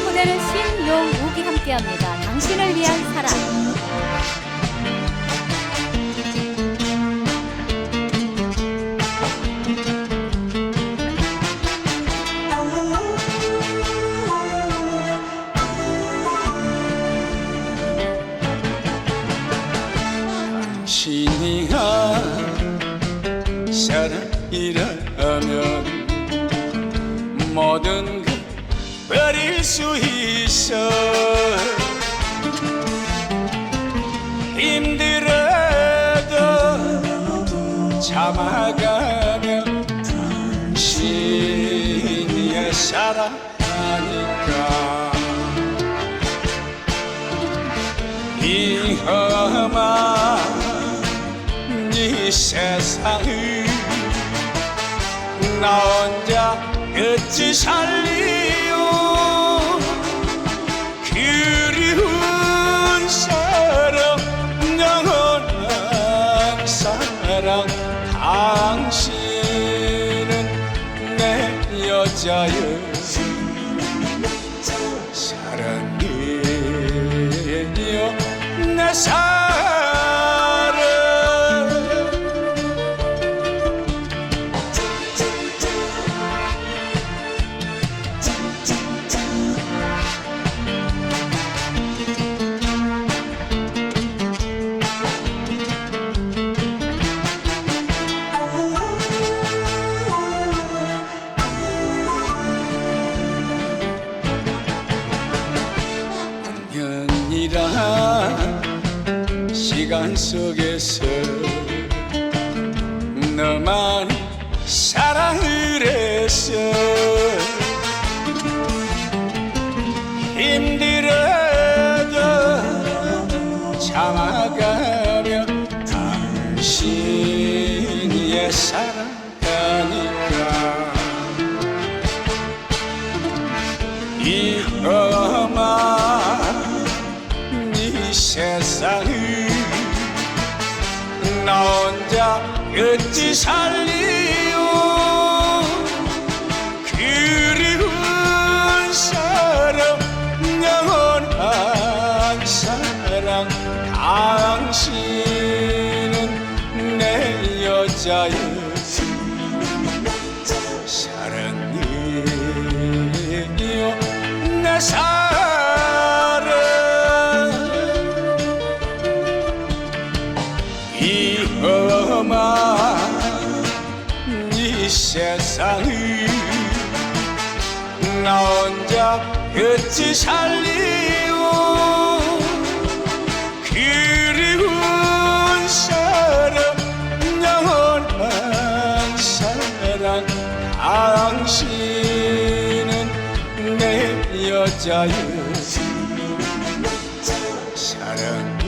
이번 무대는 신용욱이 함께합니다. 당신을 위한 사랑. 신이한 사랑이라면 모든 걸 버릴 수 있어. 힘들어도 참아가며 당신의 사랑하니까. 이 험한 이 세상을 나 혼자 어찌 살리 여자여 사랑해요 내 사랑 시간 속에서 너만 사랑을 했어. 힘들어도 참아가며 당신의 사랑하니까. 이 나 혼자 어찌 살리요 그리운 사랑 영원한 사랑 당신은 내 여자여 세상을 나 혼자 어찌 살리요 그리운 사랑 영원한 사랑 당신은 내 여자여 사랑